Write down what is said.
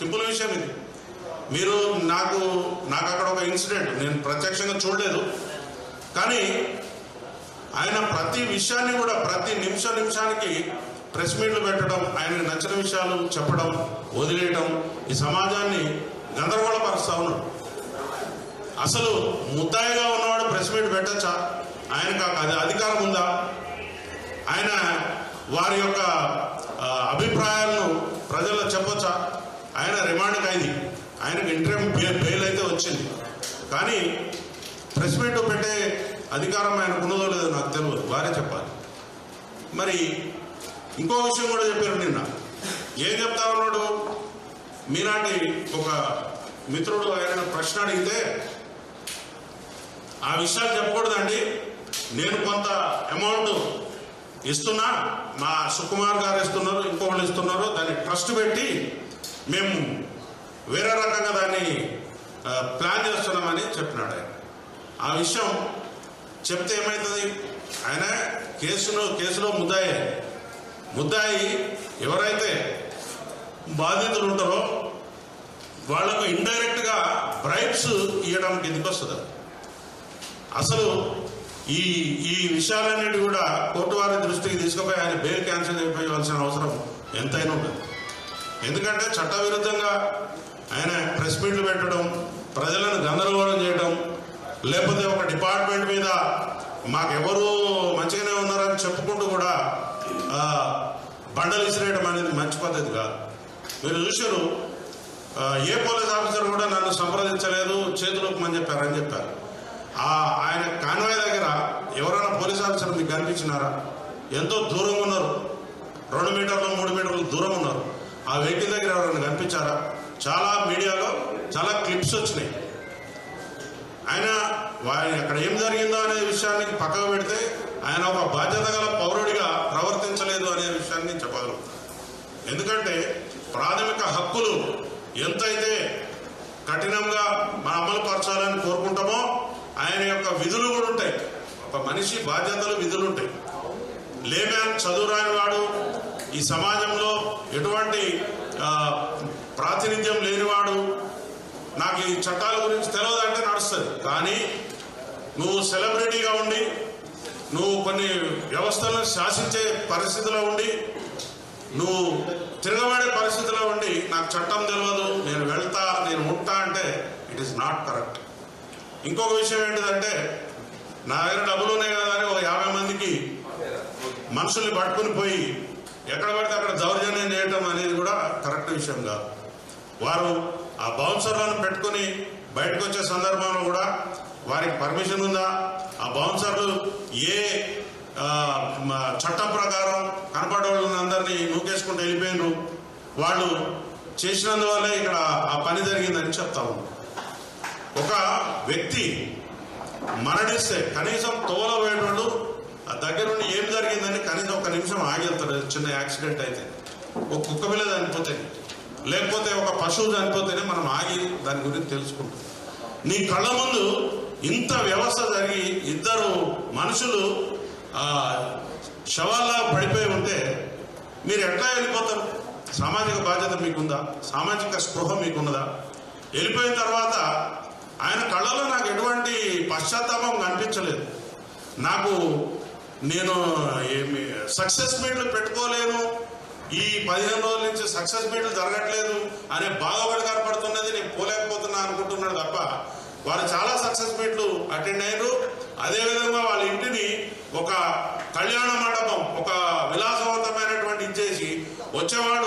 Simple విషయం ఇది. మీరు నాకు నాకు అక్కడ ఒక ఇన్సిడెంట్ నేను ప్రత్యక్షంగా చూడలేదు. కానీ ఆయన ప్రతి విషయాన్ని కూడా ప్రతి నిమిష నిమిషానికి ప్రెస్ మీట్లు పెట్టడం ఆయనకు నచ్చిన విషయాలు చెప్పడం వదిలేయడం ఈ సమాజాన్ని గందరగోళపరుస్తా ఉన్నాడు. అసలు ముద్దాయిగా ఉన్నవాడు ప్రెస్ మీట్ పెట్టచ్చా? ఆయనకు అది అధికారం ఉందా? ఆయన వారి యొక్క అభిప్రాయాలను ప్రజల్లో చెప్పొచ్చా? ఆయన రిమాండ్ అయింది. ఆయనకు ఇంటర్వ్యూ బెయిల్ అయితే వచ్చింది. కానీ ప్రెస్ మీట్ పెట్టే అధికారం ఆయనకు ఉన్నదో లేదో నాకు తెలియదు వారే చెప్పాలి. మరి ఇంకో విషయం కూడా చెప్పారు నిన్న. ఏం చెప్తా ఉన్నాడు? మీనాటి ఒక మిత్రుడు ఆయన ప్రశ్న అడిగితే ఆ విషయాలు చెప్పకూడదండి. నేను కొంత అమౌంట్ ఇస్తున్నా. మా సుకుమార్ గారు ఇస్తున్నారు ఇంకొకళ్ళు ఇస్తున్నారు. దాన్ని ట్రస్ట్ పెట్టి మేము వేరే రకంగా దాన్ని ప్లాన్ చేస్తున్నామని చెప్పినాడు ఆయన. ఆ విషయం చెప్తే ఏమవుతుంది ఆయన కేసులో కేసులో ముద్దాయి. ముద్దాయి ఎవరైతే బాధితులు ఉంటారో వాళ్ళకు ఇండైరెక్ట్గా బ్రైబ్స్ ఇవ్వడం కిందకి వస్తుంది? అసలు ఈ ఈ విషయాలన్నిటి కూడా కోర్టు వారి దృష్టికి తీసుకుపోయి ఆయన బెయిల్ క్యాన్సిల్ అయిపోవాల్సిన అవసరం ఎంతైనా ఉంటుంది. ఎందుకంటే చట్టవిరుద్ధంగా ఆయన ప్రెస్ మీట్లు పెట్టడం ప్రజలను గందరగోళం చేయడం లేకపోతే ఒక డిపార్ట్మెంట్ మీద మాకెవరు మంచిగానే ఉన్నారని చెప్పుకుంటూ కూడా బండలు ఇసిరేయడం అనేది మంచి పద్ధతి కాదు. మీరు చూశారు ఏ పోలీస్ ఆఫీసర్ కూడా నన్ను సంప్రదించలేదు చేతులకు చెప్పారని చెప్పారు. ఆయన కాన్వాయ్ దగ్గర ఎవరైనా పోలీస్ ఆఫీసర్ మీకు కనిపించినారా? ఎంతో దూరంగా ఉన్నారు. రెండు మీటర్లు మూడు మీటర్లు దూరం ఉన్నారు. ఆ వెహికల్ దగ్గర ఎవరైనా కనిపించారా? చాలా మీడియాలో చాలా క్లిప్స్ వచ్చినాయి. ఆయన వారి అక్కడ ఏం జరిగిందో అనే విషయాన్ని పక్కకు పెడితే ఆయన ఒక బాధ్యత గల పౌరుడిగా ప్రవర్తించలేదు అనే విషయాన్ని చెప్పగలుగుతాం ఎందుకంటే ప్రాథమిక హక్కులు ఎంతైతే కఠినంగా మన అమలు పరచాలని కోరుకుంటామో ఆయన యొక్క విధులు కూడా ఉంటాయి. ఒక మనిషి బాధ్యతలు విధులు ఉంటాయి. లేమ్యాన్ చదువు రాని వాడు ఈ సమాజంలో ఎటువంటి ప్రాతినిధ్యం లేనివాడు నాకు ఈ చట్టాల గురించి తెలియదు అంటే నడుస్తుంది. కానీ నువ్వు సెలబ్రిటీగా ఉండి నువ్వు కొన్ని వ్యవస్థలను శాసించే పరిస్థితిలో ఉండి నువ్వు తిరగబడే పరిస్థితిలో ఉండి నాకు చట్టం తెలియదు నేను వెళ్తా నేను ఉంటా అంటే ఇట్ ఈస్ నాట్ కరెక్ట్ ఇంకొక విషయం ఏంటిదంటే నా దగ్గర డబ్బులు ఉన్నాయి కదా అని ఒక యాభై మందికి మనుషుల్ని పట్టుకుని పోయి ఎక్కడ పడితే అక్కడ దౌర్జన్యం చేయటం అనేది కూడా కరెక్ట్ విషయం కాదు. వారు ఆ బౌన్సర్లను పెట్టుకుని బయటకు వచ్చే సందర్భంలో కూడా వారికి పర్మిషన్ ఉందా? ఆ బౌన్సర్లు ఏ చట్టం ప్రకారం కనపడవాళ్ళని అందరినీ నూకేసుకుంటూ వెళ్ళిపోయినరు. వాళ్ళు చేసినందువల్లే ఇక్కడ ఆ పని జరిగిందని చెప్తా ఒక వ్యక్తి మరణిస్తే కనీసం తోలవేటోళ్ళు ఆ దగ్గర నుండి ఏం జరిగిందని కనీసం ఒక నిమిషం ఆగి వెళ్తాడు చిన్న యాక్సిడెంట్ అయితే. ఒక కుక్క పిల్ల చనిపోతే లేకపోతే ఒక పశువు చనిపోతేనే మనం ఆగి దాని గురించి తెలుసుకుంటాం. నీ కళ్ళ ముందు ఇంత వ్యవస్థ జరిగి ఇద్దరు మనుషులు శవాల్లా పడిపోయి ఉంటే మీరు ఎట్లా వెళ్ళిపోతారు? సామాజిక బాధ్యత మీకుందా? సామాజిక స్పృహ మీకున్నదా? వెళ్ళిపోయిన తర్వాత ఆయన కళ్ళలో నాకు ఎటువంటి పశ్చాత్తాపం కనిపించలేదు. నాకు నేను ఏమి సక్సెస్ మీట్లు పెట్టుకోలేను. ఈ పదిహేను రోజుల నుంచి సక్సెస్ మీట్లు జరగట్లేదు అనే బాధపడి కనపడుతున్నది నేను పోలేకపోతున్నా అనుకుంటున్నాడు తప్ప వారు చాలా సక్సెస్ మీట్లు అటెండ్ అయ్యారు అదేవిధంగా వాళ్ళ ఇంటిని ఒక కళ్యాణ మండపం ఒక విలాసవంతమైనటువంటి ఇచ్చేసి వచ్చేవాడు